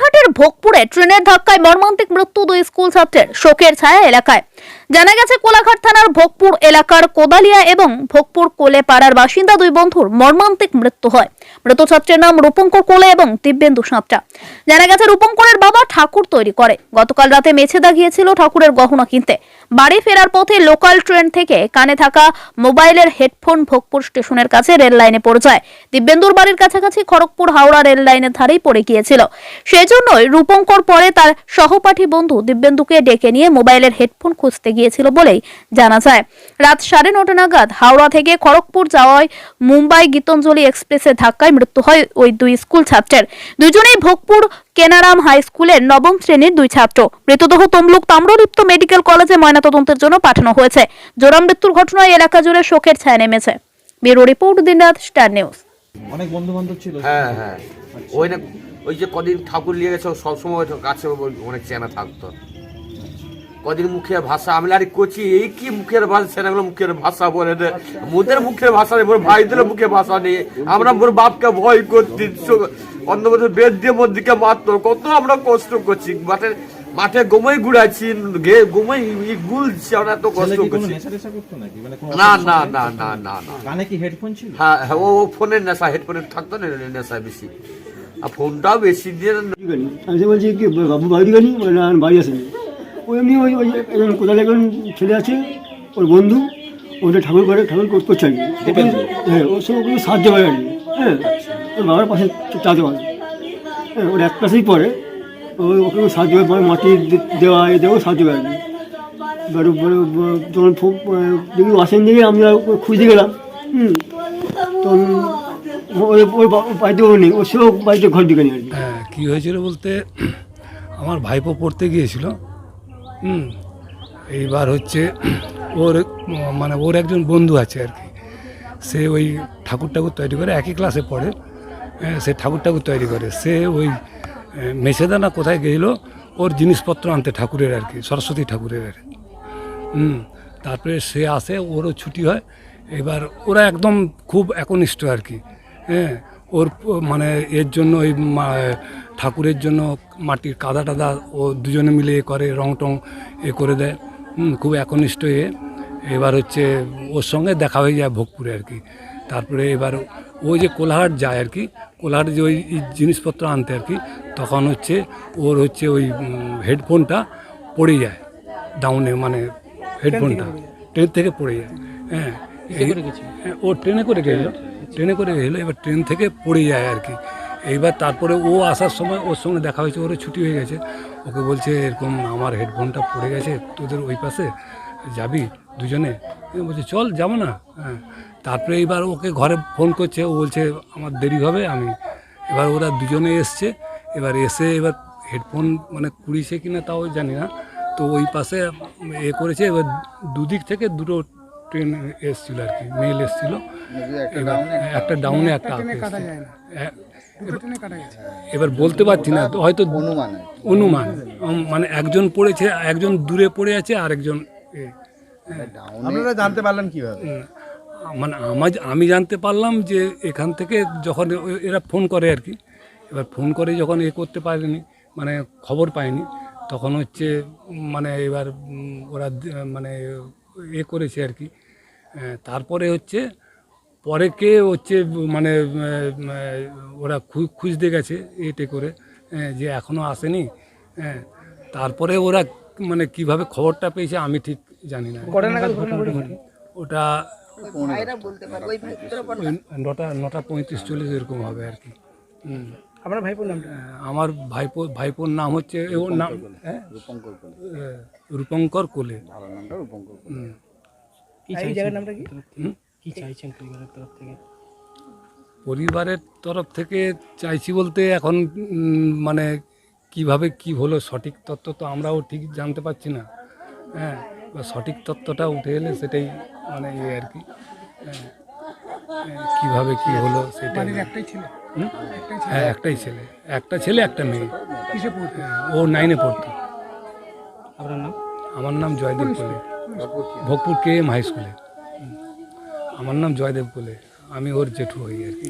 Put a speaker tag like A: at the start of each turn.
A: কোলাঘাটের ভোগপুরে ট্রেনের ধাক্কায় মর্মান্তিক মৃত্যু দুই স্কুল ছাত্রের শোকের ছায়া এলাকায়। জানা গেছে, কোলাঘাট থানার ভোগপুর এলাকার কোদালিয়া এবং ভোগপুর কোলে পাড়ার বাসিন্দা দুই বন্ধুর মর্মান্তিক মৃত্যু হয়। মৃত ছাত্রের নাম রূপঙ্কর কোলে এবং দিব্যেন্দু সাঁতরা। জানা গেছে, রূপঙ্করের বাবা ঠাকুর তৈরি করে। গতকাল রাতে মেছেদা গিয়েছিল ঠাকুরের গহনা কিনতে। বাড়ি ফেরার পথে লোকাল ট্রেন থেকে কানে থাকা মোবাইলের হেডফোন ভোগপুর স্টেশনের কাছে রেল লাইনে পড়ে যায়। দিব্যেন্দুর বাড়ির কাছাকাছি খড়গপুর হাওড়া রেল লাইনের ধারেই পড়ে গিয়েছিল। সেজন্যই রূপঙ্কর পরে তার সহপাঠী বন্ধু দিব্যেন্দুকে ডেকে নিয়ে মোবাইলের হেডফোন খুঁজতে গিয়েছিল বলেই জানা যায়। রাত সাড়ে নটা নাগাদ হাওড়া থেকে খড়গপুর যাওয়ায় মুম্বাই গীতঞ্জলি এক্সপ্রেসের ধাক্কায় মৃত্যু হয় ওই দুই স্কুল ছাত্রের। দুজনেই ভোগপুর কেনারাম হাই স্কুলের নবম শ্রেণির দুই ছাত্র। মৃতদেহ তমলুক তাম্রলিপ্ত মেডিকেল কলেজে ময়নাতদন্তের জন্য পাঠানো হয়েছে। জোড়া মৃত্যুর ঘটনায় এলাকা জুড়ে শোকের ছায়া নেমেছে। ব্যুরো রিপোর্ট দিনরাত স্টার নিউজ।
B: অনেক বন্ধু বান্ধব ছিল
C: হ্যাঁ হ্যাঁ। ওই না ওই যে কদিন ঠাকুর নিয়ে গেছে সবসময় কাছে অনেক চেনা থাকতো। কদিন মুখের ভাষা আমি আর কোচি এই কি মুখের ভাষা সেনাগুলো মুখের ভাষা বলে দে। মোদের মুখের ভাষা নেই মোর ভাইদের মুখে ভাষা নেই। আমরা মোর বাপকে ভয় করতি অন্য বছর বেদ দিয়ে মোর দিকে মারতো কত আমরা কষ্ট করছি। মাঠে মাঠে গোমাই গুড়াচ্ছি গে গোমাই গুলছি আমরা এত কষ্ট করছি।
B: মানে কোনো
C: না না না না না না।
B: গানে কি হেডফোন ছিল?
C: হ্যাঁ হ্যাঁ ও ফোনের নেশা হেডফোনের থাকতো না নেশা বেশি। আর ফোনটাও বেশি দিয়ে
D: আমি বলছি কি বাবু বাড়ি গাড়ি বলে না আমি বাড়ি আসেনি। ওই এমনি ওই ওই একজন কোথায় একজন ছেলে আছে ওর বন্ধু ওটা ঠাকুর করে ঠাকুর কর- করছে আর কি। হ্যাঁ ওর সঙ্গে ওকে সাহায্য করে আর কি। হ্যাঁ ওর বাবার পাশে চাতে পারে হ্যাঁ ওর এক পাশেই পড়ে ওই ওকে সাহায্য করে মানে মাটি দেওয়া এ দেওয়া সাহায্য করে আর কি। এবার যখন ফো- যদি আসেন দিকে আমরা খুঁজতে গেলাম হুম। তখন ওই ওই বাড়িতে ও নেই ও সেও বাড়িতে ঘর দিকে নেই আর কি।
E: হ্যাঁ কী হয়েছিল বলতে আমার ভাইপো পড়তে গিয়েছিল হুম। এইবার হচ্ছে ওর মানে ওর একজন বন্ধু আছে আর কি। সে ওই ঠাকুর ঠাকুর তৈরি করে একই ক্লাসে পড়ে। হ্যাঁ, সে ঠাকুর ঠাকুর তৈরি করে। সে ওই আহ, মেছেদানা কোথায় গেছিল ওর জিনিসপত্র আনতে ঠাকুরের আর কি সরস্বতী ঠাকুরের আর হুম তারপরে সে আসে ওরও ছুটি হয়। এবার ওরা একদম খুব একনিষ্ঠ আর কি। হ্যাঁ ওর মানে এর জন্য ওই ঠাকুরের জন্য মাটির কাদা টাদা ও দুজনে মিলে এ করে রং টং এ করে দেয়। খুব একনিষ্ঠ এ। এবার হচ্ছে ওর সঙ্গে দেখা হয়ে যায় ভোগপুরে আর কি। তারপরে এবার ও যে কোলাহাট যায় আর কি কোলাহাট যে ওই জিনিসপত্র আনতে আর কি তখন হচ্ছে ওর হচ্ছে ওই হেডফোনটা পড়ে যায়। ডাউনে মানে হেডফোনটা ট্রেন থেকে পড়ে যায়। হ্যাঁ হ্যাঁ, ও ট্রেনে করে গেছিল। ট্রেনে করে গেছিল এবার ট্রেন থেকে পড়ে যায় আর কি। এইবার তারপরে ও আসার সময় ওর সঙ্গে দেখা হয়েছে ওর ছুটি হয়ে গেছে। ওকে বলছে, এরকম আমার হেডফোনটা পড়ে গেছে, তোদের ওই পাশে যাবি দুজনে? বলছে, চল, যাব না। হ্যাঁ। তারপরে এইবার ওকে ঘরে ফোন করছে, ও বলছে, আমার দেরি হবে, আমি এবার ওরা দুজনে এসছে, এবার এসে এবার হেডফোন মানে কুড়িছে কিনা তাও জানি না। তো ওই পাশে এ করেছে, এবার দুদিক থেকে দুটো ট্রেন এসছিল আর কি মেল এসছিল। এবার একটা ডাউনে একটা আপ এবার বলতে পারছি না তো হয়তো অনুমান মানে একজন পড়েছে একজন দূরে পড়ে আছে আর একজন এ।
F: আপনারা জানতে পারলেন কীভাবে?
E: মানে আমার আমি জানতে পারলাম যে এখান থেকে যখন এরা ফোন করে আর কি এবার ফোন করে যখন এ করতে পারেনি মানে খবর পায়নি তখন হচ্ছে মানে এবার ওরা মানে এ করেছে আর কি তারপরে হচ্ছে পরে কে হচ্ছে মানে ওরা খু- খুঁজতে গেছে এটে করে আহ, যে এখনও আসেনি হ্যাঁ তারপরে ওরা মানে কীভাবে খবরটা পেয়েছে আমি ঠিক জানি না। ওটা নটা নটা পঁয়ত্রিশ চল্লিশ এরকম হবে আর কি।
F: আপনার ভাইপোর নামটা?
E: আমার ভাইপো ভাইপোর নাম হচ্ছে ওর নাম হ্যাঁ? আহ, রূপঙ্কর কোলে।
F: এই জায়গার নামটা কি? কি চাইছেন পরিবারের তরফ থেকে?
E: পরিবারের তরফ থেকে চাইছি বলতে এখন মানে কীভাবে কি হলো সঠিক তত্ত্ব তো আমরাও ঠিক জানতে পারছি না। হ্যাঁ সঠিক তত্ত্বটা উঠে এলে সেটাই মানে ইয়ে আর কি। হ্যাঁ, কীভাবে কি হলো সেটা
F: একটাই ছেলে?
E: হুম? হ্যাঁ একটাই ছেলে। একটা ছেলে একটা মেয়ে। হ্যাঁ, ও নাইনে পড়তো।
F: আপনার নাম?
E: আমার নাম জয়দেব কোলে ভোগপুর কে এম হাই স্কুলে। আমার নাম জয়দেব কোলে, আমি ওর জেঠু হই আর কি।